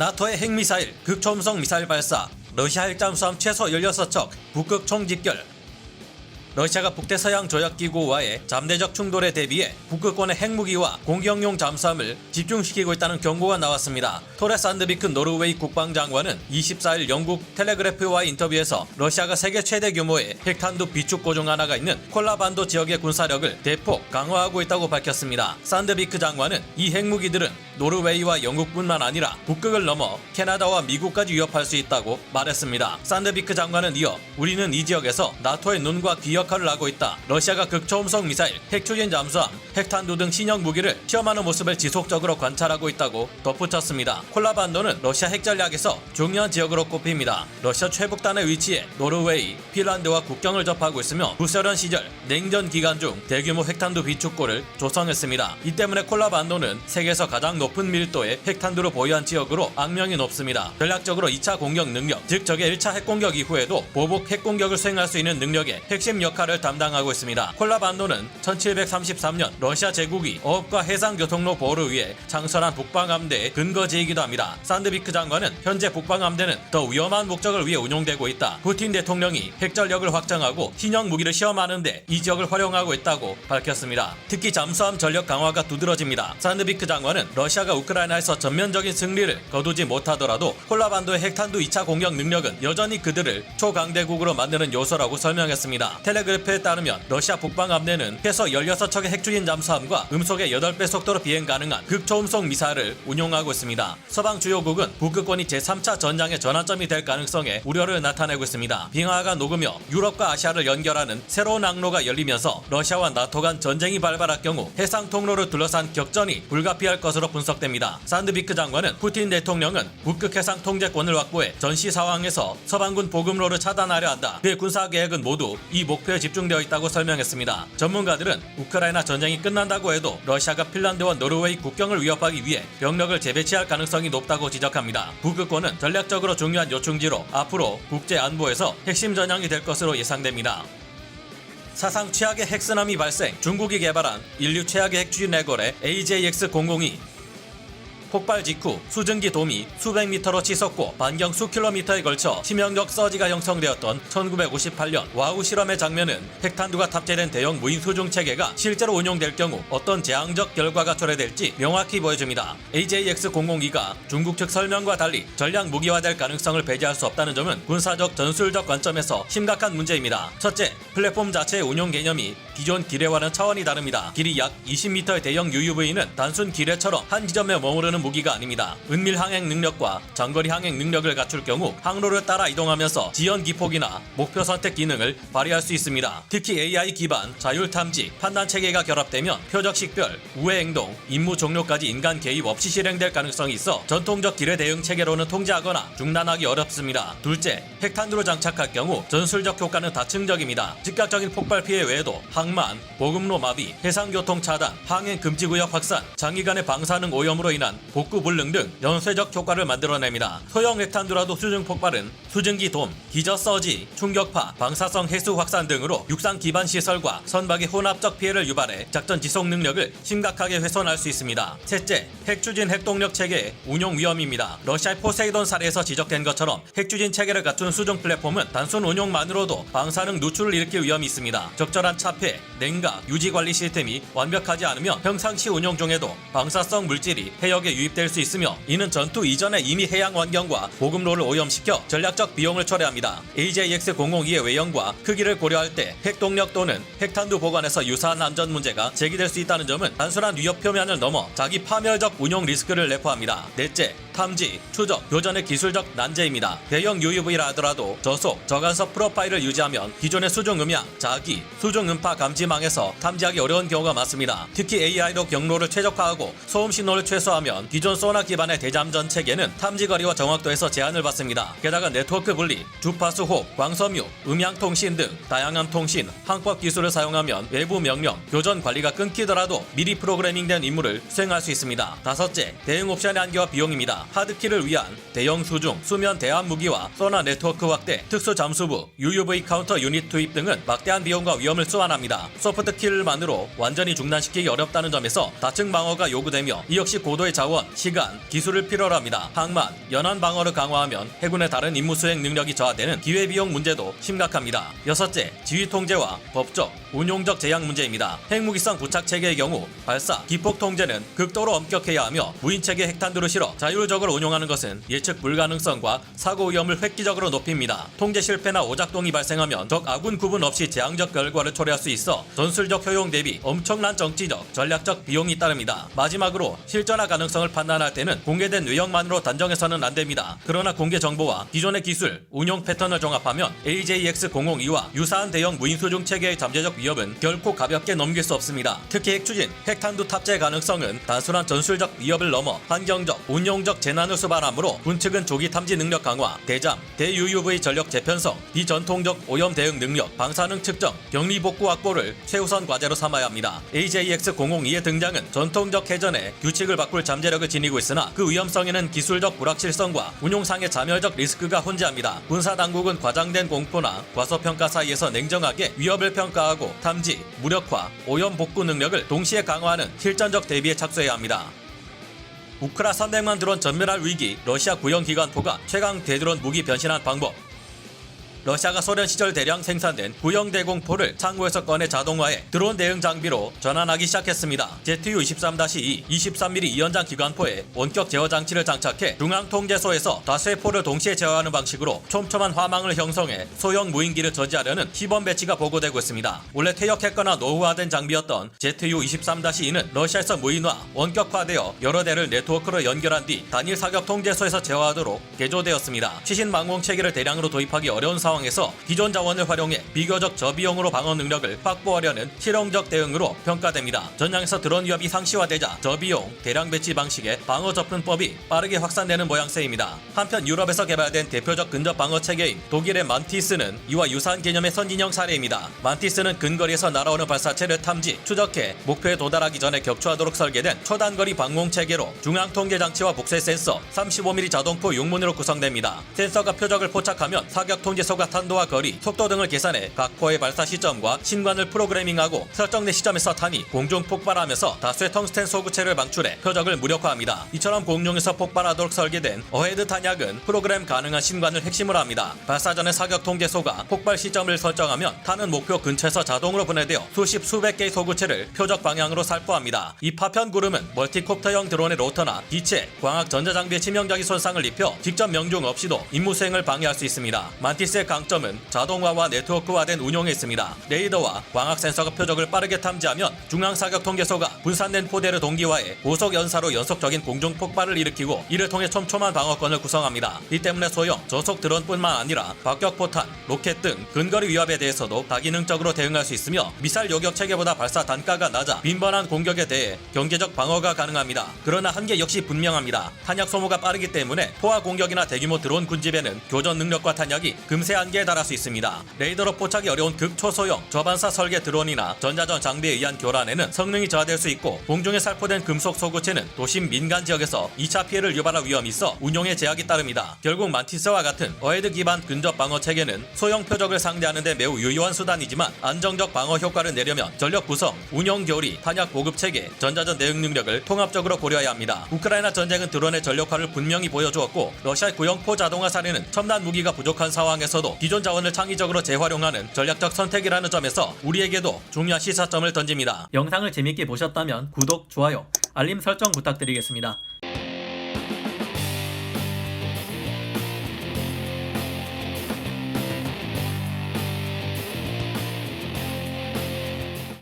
나토의 핵미사일, 극초음속 미사일 발사, 러시아 핵잠수함 최소 16척, 북극 총집결, 러시아가 북대서양 조약기구와의 잠대적 충돌에 대비해 북극권의 핵무기와 공격용 잠수함을 집중시키고 있다는 경고가 나왔습니다. 토레 산드비크 노르웨이 국방장관은 24일 영국 텔레그래프와의 인터뷰에서 러시아가 세계 최대 규모의 핵탄두 비축고 중 하나가 있는 콜라반도 지역의 군사력을 대폭 강화하고 있다고 밝혔습니다. 산드비크 장관은 이 핵무기들은 노르웨이와 영국뿐만 아니라 북극을 넘어 캐나다와 미국까지 위협할 수 있다고 말했습니다. 산드비크 장관은 이어 우리는 이 지역에서 나토의 눈과 귀 역할을 하고 있다. 러시아가 극초음속 미사일, 핵추진 잠수함, 핵탄두 등 신형 무기를 시험하는 모습을 지속적으로 관찰하고 있다고 덧붙였습니다. 콜라반도는 러시아 핵전략에서 중요한 지역으로 꼽힙니다. 러시아 최북단에 위치해 노르웨이, 핀란드와 국경을 접하고 있으며 구소련 시절 냉전 기간 중 대규모 핵탄두 비축고를 조성했습니다. 이 때문에 콜라반도는 세계에서 가장 높은 밀도의 핵탄두를 보유한 지역으로 악명이 높습니다. 전략적으로 2차 공격 능력, 즉 적의 1차 핵공격 이후에도 보복 핵공격을 수행할 수 있는 능력의 핵심 역할을 담당하고 있습니다. 콜라반도는 1733년 러시아 제국이 어업과 해상 교통로 보호를 위해 창설한 북방함대의 근거지이기도 합니다. 산드비크 장관은 현재 북방함대는 더 위험한 목적을 위해 운용되고 있다. 푸틴 대통령이 핵전력을 확장하고 신형 무기를 시험하는데 이 지역을 활용하고 있다고 밝혔습니다. 특히 잠수함 전력 강화가 두드러집니다. 산드비크 장관은 러시아 가 우크라이나에서 전면적인 승리를 거두지 못하더라도 콜라반도의 핵탄두 2차 공격 능력은 여전히 그들을 초강대국으로 만드는 요소라고 설명했습니다. 텔레그래프에 따르면 러시아 북방 함대는 최소 16척의 핵추진 잠수함과 음속의 8배 속도로 비행 가능한 극초음속 미사일을 운용하고 있습니다. 서방 주요국은 북극권이 제3차 전장의 전환점이 될 가능성에 우려를 나타내고 있습니다. 빙하가 녹으며 유럽과 아시아를 연결하는 새로운 항로가 열리면서 러시아와 나토 간 전쟁이 발발할 경우 해상 통로를 둘러싼 격전이 불가피할 것으로 분석됩니다. 산드비크 장관은 푸틴 대통령은 북극 해상 통제권을 확보해 전시 상황에서 서방군 보급로를 차단하려 한다. 그의 군사 계획은 모두 이 목표에 집중되어 있다고 설명했습니다. 전문가들은 우크라이나 전쟁이 끝난다고 해도 러시아가 핀란드와 노르웨이 국경을 위협하기 위해 병력을 재배치할 가능성이 높다고 지적합니다. 북극권은 전략적으로 중요한 요충지로 앞으로 국제 안보에서 핵심 전향이 될 것으로 예상됩니다. 사상 최악의 핵쓰나미 발생 중국이 개발한 인류 최악의 핵추진 레거레 AJX-002 폭발 직후 수증기 돔이 수백 미터로 치솟고 반경 수 킬로미터에 걸쳐 치명적 서지가 형성되었던 1958년 와우 실험의 장면은 핵탄두가 탑재된 대형 무인 수중 체계가 실제로 운용될 경우 어떤 재앙적 결과가 초래될지 명확히 보여줍니다. AJX-002가 중국 측 설명과 달리 전략 무기화될 가능성을 배제할 수 없다는 점은 군사적 전술적 관점에서 심각한 문제입니다. 첫째, 플랫폼 자체의 운용 개념이 기존 기뢰와는 차원이 다릅니다. 길이 약 20m의 대형 UUV는 단순 기뢰처럼 한 지점에 머무르는 무기가 아닙니다. 은밀 항행 능력과 장거리 항행 능력을 갖출 경우 항로를 따라 이동하면서 지연 기폭이나 목표 선택 기능을 발휘할 수 있습니다. 특히 AI 기반 자율 탐지, 판단 체계가 결합되면 표적 식별, 우회 행동, 임무 종료까지 인간 개입 없이 실행될 가능성이 있어 전통적 기뢰 대응 체계로는 통제하거나 중단하기 어렵습니다. 둘째, 핵탄두를 장착할 경우 전술적 효과는 다층적입니다. 즉각적인 폭발 피해 외에도 항만, 보급로 마비, 해상교통 차단, 항행 금지 구역 확산, 장기간의 방사능 오염으로 인한 복구 불능 등 연쇄적 효과를 만들어냅니다. 소형 핵탄두라도 수중 폭발은 수증기 돔, 기저 서지, 충격파, 방사성 해수 확산 등으로 육상 기반 시설과 선박의 혼합적 피해를 유발해 작전 지속 능력을 심각하게 훼손할 수 있습니다. 셋째, 핵추진 핵동력 체계의 운용 위험입니다. 러시아의 포세이돈 사례에서 지적된 것처럼 핵추진 체계를 갖춘 수중 플랫폼은 단순 운용만으로도 방사능 누출을 일으킬 위험이 있습니다. 적절한 차폐, 냉각, 유지 관리 시스템이 완벽하지 않으면 평상시 운용 중에도 방사성 물질이 해역에 유입될 수 있으며 이는 전투 이전에 이미 해양 환경과 보급로를 오염시켜 전략적 비용을 초래합니다. AJX-002의 외형과 크기를 고려할 때 핵동력 또는 핵탄두 보관에서 유사한 안전 문제가 제기될 수 있다는 점은 단순한 위협 표면을 넘어 자기 파멸적 운용 리스크를 내포합니다. 넷째, 탐지, 추적, 교전의 기술적 난제입니다. 대형 UUV라 하더라도 저속, 저간섭 프로파일을 유지하면 기존의 수중 음향, 자기, 수중 음파 감지망에서 탐지하기 어려운 경우가 많습니다. 특히 AI로 경로를 최적화하고 소음 신호를 최소화하면 기존 소나 기반의 대잠전 체계는 탐지 거리와 정확도에서 제한을 받습니다. 게다가 네트워크 분리, 주파수 호흡, 광섬유, 음향 통신 등 다양한 통신, 항법 기술을 사용하면 외부 명령, 교전 관리가 끊기더라도 미리 프로그래밍된 임무를 수행할 수 있습니다. 다섯째, 대응 옵션의 한계와 비용입니다. 하드키를 위한 대형 수중, 수면 대함 무기와 소나 네트워크 확대, 특수 잠수부, UUV 카운터 유닛 투입 등은 막대한 비용과 위험을 수반합니다. 소프트 킬만으로 완전히 중단시키기 어렵다는 점에서 다층 방어가 요구되며 이 역시 고도의 자원, 인원, 시간, 기술을 필요로 합니다. 항만, 연안 방어를 강화하면 해군의 다른 임무 수행 능력이 저하되는 기회비용 문제도 심각합니다. 여섯째, 지휘 통제와 법적, 운용적 제약 문제입니다. 핵무기성 부착 체계의 경우 발사, 기폭 통제는 극도로 엄격해야 하며 무인 체계 핵탄두를 실어 자율적으로 운용하는 것은 예측 불가능성과 사고 위험을 획기적으로 높입니다. 통제 실패나 오작동이 발생하면 적 아군 구분 없이 재앙적 결과를 초래할 수 있어 전술적 효용 대비 엄청난 정치적, 전략적 비용이 따릅니다. 마지막으로 실전화 가능성을 판단할 때는 공개된 외형만으로 단정해서는 안 됩니다. 그러나 공개 정보와 기존의 기술, 운용 패턴을 종합하면 AJX-002와 유사한 대형 무인 수중 체계의 잠재적 위협은 결코 가볍게 넘길 수 없습니다. 특히 핵추진, 핵탄두 탑재 가능성은 단순한 전술적 위협을 넘어 환경적, 운용적 재난을 수반하므로 군측은 조기 탐지 능력 강화, 대잠, 대UUV 전력 재편성, 비전통적 오염 대응 능력, 방사능 측정, 격리 복구 확보를 최우선 과제로 삼아야 합니다. AJX-002의 등장은 전통적 해전에 규칙을 바꿀 잠재력 을 지니고 있으나 그 위험성에는 기술적 불확실성과 운용상의 자멸적 리스크가 혼재합니다. 군사 당국은 과장된 공포나 과소평가 사이에서 냉정하게 위협을 평가하고 탐지, 무력화, 오염 복구 능력을 동시에 강화하는 실전적 대비에 착수해야 합니다. 우크라 300만 드론 전멸할 위기, 러시아 구형 기관포가 최강 대드론 무기 변신한 방법. 러시아가 소련 시절 대량 생산된 구형 대공포를 창고에서 꺼내 자동화해 드론 대응 장비로 전환하기 시작했습니다. ZU-23-2 23mm 2연장 기관포에 원격 제어 장치를 장착해 중앙 통제소에서 다수의 포를 동시에 제어하는 방식으로 촘촘한 화망을 형성해 소형 무인기를 저지하려는 시범 배치가 보고되고 있습니다. 원래 퇴역했거나 노후화된 장비였던 ZU-23-2는 러시아에서 무인화, 원격화되어 여러 대를 네트워크로 연결한 뒤 단일 사격 통제소에서 제어하도록 개조되었습니다. 최신 망공 체계를 대량으로 도입하기 어려운 상황 에서 기존 자원을 활용해 비교적 저비용으로 방어 능력을 확보하려는 실용적 대응으로 평가됩니다. 전장에서 드론 위협이 상시화되자 저비용 대량 배치 방식의 방어 접근법이 빠르게 확산되는 모양새입니다. 한편 유럽에서 개발된 대표적 근접 방어 체계인 독일의 만티스는 이와 유사한 개념의 선진형 사례입니다. 만티스는 근거리에서 날아오는 발사체를 탐지, 추적해 목표에 도달하기 전에 격추하도록 설계된 초단거리 방공 체계로 중앙 통제 장치와 복쇄 센서, 35mm 자동포 6문으로 구성됩니다. 센서가 표적을 포착하면 사격 통제소가 탄도와 거리, 속도 등을 계산해 각 포의 발사 시점과 신관을 프로그래밍하고 설정된 시점에서 탄이 공중 폭발하면서 다수의 텅스텐 소구체를 방출해 표적을 무력화합니다. 이처럼 공중에서 폭발하도록 설계된 어헤드 탄약은 프로그램 가능한 신관을 핵심으로 합니다. 발사 전에 사격 통제소가 폭발 시점을 설정하면 탄은 목표 근처에서 자동으로 분해되어 수십 수백 개의 소구체를 표적 방향으로 살포합니다. 이 파편 구름은 멀티콥터형 드론의 로터나 기체, 광학 전자장비에 치명적인 손상을 입혀 직접 명중 없이도 임무 수행을 방해할 수 있습니다. 만티스의 강점은 자동화와 네트워크화된 운용에 있습니다. 레이더와 광학 센서가 표적을 빠르게 탐지하면 중앙 사격 통제소가 분산된 포대를 동기화해 고속 연사로 연속적인 공중 폭발을 일으키고 이를 통해 촘촘한 방어권을 구성합니다. 이 때문에 소형, 저속 드론뿐만 아니라 박격 포탄, 로켓 등 근거리 위협에 대해서도 다기능적으로 대응할 수 있으며 미사일 요격 체계보다 발사 단가가 낮아 빈번한 공격에 대해 경제적 방어가 가능합니다. 그러나 한계 역시 분명합니다. 탄약 소모가 빠르기 때문에 포화 공격이나 대규모 드론 군집에는 교전 능력과 탄약이 금세 한계에 달할 수 있습니다. 레이더로 포착이 어려운 극초소형 저반사 설계 드론이나 전자전 장비에 의한 교란에는 성능이 저하될 수 있고 공중에 살포된 금속 소구체는 도심 민간 지역에서 2차 피해를 유발할 위험이 있어 운용에 제약이 따릅니다. 결국 만티스와 같은 어헤드 기반 근접 방어 체계는 소형 표적을 상대하는 데 매우 유효한 수단이지만 안정적 방어 효과를 내려면 전력 구성, 운영 교리, 탄약 보급 체계, 전자전 대응 능력을 통합적으로 고려해야 합니다. 우크라이나 전쟁은 드론의 전력화를 분명히 보여주었고 러시아의 구형 포 자동화 사례는 첨단 무기가 부족한 상황에서도 기존 자원을 창의적으로 재활용하는 전략적 선택이라는 점에서 우리에게도 중요한 시사점을 던집니다. 영상을 재밌게 보셨다면 구독, 좋아요, 알림 설정 부탁드리겠습니다.